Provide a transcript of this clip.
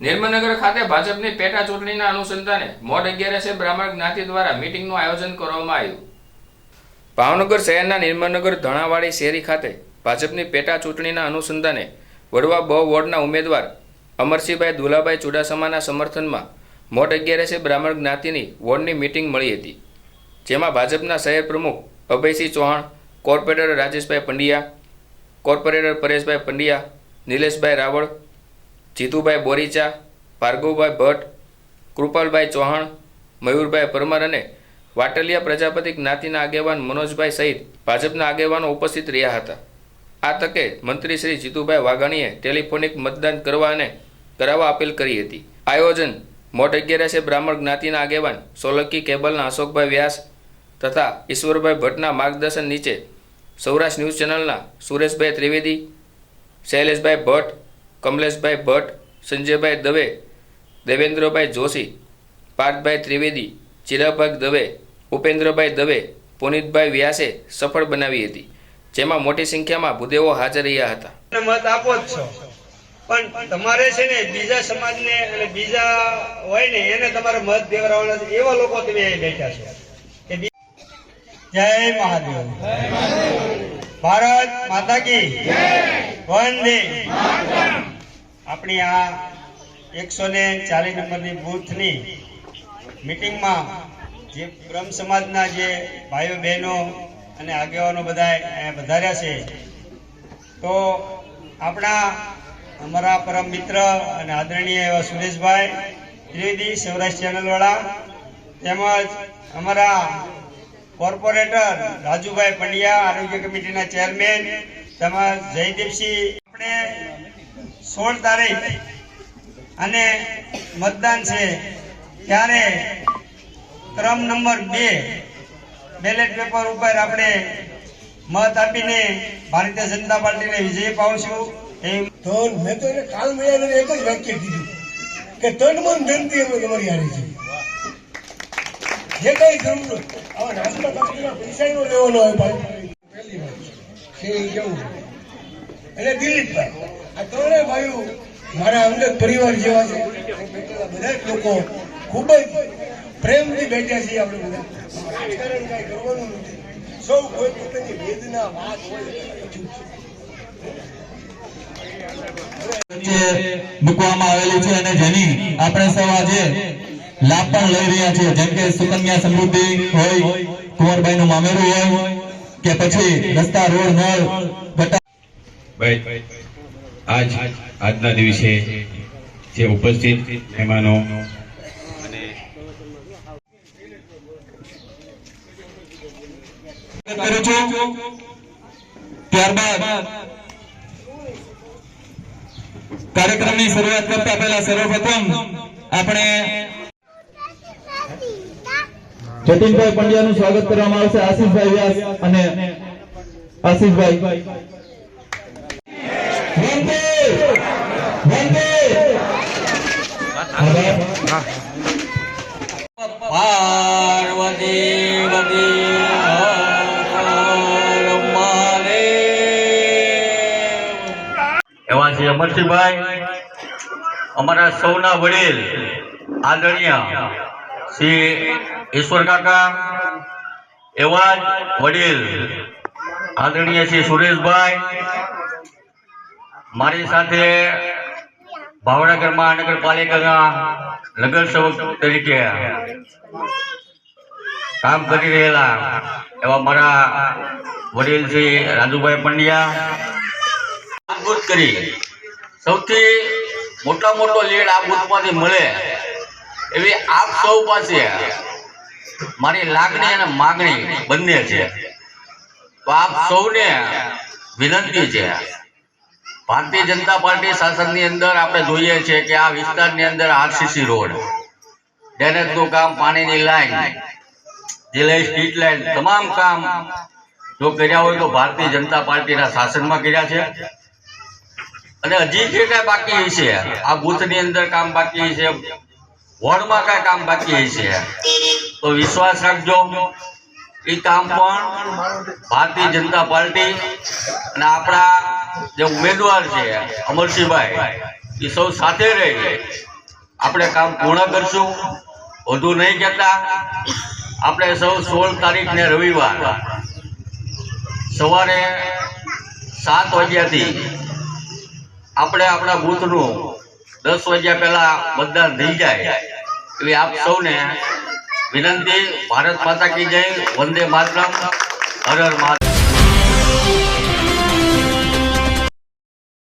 નિર્મલનગર ખાતે ભાજપની પેટા ચૂંટણીના અનુસંધાને મોડ અગિયારસે બ્રાહ્મણ જ્ઞાતિ દ્વારા મીટિંગનું આયોજન કરવામાં આવ્યું. ભાવનગર શહેરના નિર્મનગર ધણાવાડી શેરી ખાતે ભાજપની પેટા ચૂંટણીના અનુસંધાને વડવા બ વોર્ડના ઉમેદવાર અમરસિંહભાઈ દુલાભાઈ ચુડાસમાના સમર્થનમાં મોટ અગિયારસે બ્રાહ્મણ જ્ઞાતિની વોર્ડની મીટિંગ મળી હતી, જેમાં ભાજપના શહેર પ્રમુખ અભયસિંહ ચૌહાણ, કોર્પોરેટર રાજેશભાઈ પંડ્યા, કોર્પોરેટર પરેશભાઈ પંડ્યા, નિલેશભાઈ રાવળ જીતુભાઈ બોરીચા, ભાર્ગવભાઈ ભટ્ટ, કૃપાલભાઈ ચૌહાણ, મયુરભાઈ પરમાર અને વાટલિયા પ્રજાપતિ જ્ઞાતિના આગેવાન મનોજભાઈ સહિત ભાજપના આગેવાનો ઉપસ્થિત રહ્યા હતા. આ તકે મંત્રી શ્રી જીતુભાઈ વાઘાણીએ ટેલિફોનિક મતદાન કરવા અને કરાવવા અપીલ કરી હતી. આયોજન મોટ અગિયારસે બ્રાહ્મણ જ્ઞાતિના આગેવાન સોલંકી કેબલના અશોકભાઈ વ્યાસ તથા ઈશ્વરભાઈ ભટ્ટના માર્ગદર્શન નીચે સૌરાષ્ટ્ર ન્યૂઝ ચેનલના સુરેશભાઈ ત્રિવેદી, શૈલેષભાઈ ભટ્ટ કમલેશભાઈ ભટ્ટ સંજયભાઈ દવે દેવેન્દ્રભાઈ જોશી પાર્થભાઈ ત્રિવેદી ચિરાભાગ દવે ઉપેન્દ્રભાઈ દવે પુનિતભાઈ વ્યાસે સફળ બનાવી હતી જેમાં મોટી સંખ્યામાં ભૂદેવો હાજર રહ્યા હતા. મત આપો જ છો. પણ તમારે છે ને બીજા સમાજને અને બીજા હોય ને એને તમારે મત દેવડાવવાના છે. એવા લોકો તમે અહીં બેઠા છો. જય મહાદેવ. ભારત માતા કી વંદે. આપણી આ એકસો ને ચાલીસ નંબરની બૂથની મિટિંગમાં જે બ્રહ્મ સમાજના જે ભાઈઓ બહેનો અને આગેવાનો બધા વધાર્યા છે, તો આપણા અમારા પરમ મિત્ર અને આદરણીય એવા સુરેશભાઈ ત્રિવેદી સૌરાષ્ટ્ર ચેનલવાળા તેમજ અમારા કોર્પોરેટર રાજુભાઈ પંડ્યા આરોગ્ય કમિટીના ચેરમેન તેમજ જયદીપસિંહ. આપણે સોળ તારીખ. અને મતદાન છે ત્યારે ક્રમ નંબર બે બેલેટ પેપર ઉપર આપણે મત આપીને ભારતીય જનતા પાર્ટીને વિજય પાવશું તો મેં તો એને કાલ મળ્યા એક જ વાક્ય કીધું કે તન મન ધનથી અમે તમારી હારે છે. જે કઈ જરૂર હવે નાસ્તા પૈસા લેવાનો હોય ભાઈ. પહેલી વાત એટલે દિલીપભાઈ આ ત્રણેય ભાઈઓ મારા અંગત પરિવાર જેવા છે. બધા જ લોકો ખૂબ જ પ્રેમથી બેઠ્યા છીએ આપણે બધા રાજકારણ કાંઈ કરવાનું નથી. સૌ કોઈ પોતાની વેદના વાત હોય મૂકવામાં આવેલું છે અને જેની આપણે સૌ આજે લાભ પણ લઈ રહ્યા છીએ. જેમ કે સુકન્યા સમૃદ્ધિ હોય કુંવરબાઈ નું મામેરું હોય કે પછી રસ્તા રોડ નળ આજ આજના દિવસે જે ઉપસ્થિત મહેમાનો ત્યારબાદ કાર્યક્રમની શરૂઆત કરતા પહેલા સર્વપ્રથમ આપણે જતીનભાઈ પંડ્યાનું સ્વાગત કરવામાં આવશે આશીષભાઈ વ્યાસ અને આશીષભાઈ. એવા શ્રી અમરસિંહભાઈ, અમારા સૌના વડીલ આદરણીય શ્રી ઈશ્વર કાકા, એવા જ વડીલ આદરણીય શ્રી સુરેશભાઈ મારી સાથે ભાવનગર મહાનગરપાલિકાના નગર સેવક તરીકે કામ કરી રહેલા એવા મારા વડીલ શ્રી રાજુભાઈ પંડ્યા. મજબૂત કરી સૌથી મોટા મોટો લીડ આ બુથમાંથી મળે એવી આપ સૌ પાસે મારી લાગણી અને માગણી બંને છે. તો આપ સૌને વિનંતી છે ભારતીય જનતા પાર્ટી શાસનની અંદર આપણે જોઈએ છે કે આ વિસ્તારની અંદર આરસીસી રોડ ડ્રેનેજનું કામ, પાણીની લાઈન જિલ્લા સ્ટ્રીટ લાઈન, તમામ કામ જો કર્યા હોય તો ભારતીય જનતા પાર્ટીના શાસનમાં કર્યા છે. અને હજી જે કાંઈ બાકી છે આ બુથની અંદર કામ બાકી છે વોર્ડમાં કાંઈ કામ બાકી છે તો વિશ્વાસ રાખજો. એ કામ પણ ભારતીય જનતા પાર્ટી અને આપણા જે ઉમેદવાર છે અમરસિંહભાઈ, એ સૌ સાથે રહીને આપણે કામ પૂર્ણ કરશું. વધુ નહીં કહેતા. આપણે સૌ સોળ તારીખને રવિવાર સવારે સાત વાગ્યાથી આપણે આપણા બૂથનું દસ વાગ્યા પહેલાં મતદાન થઈ જાય એવી આપ સૌને વિનંતી. ભારત માતા કી જય, વંદે માતરમ, હર હર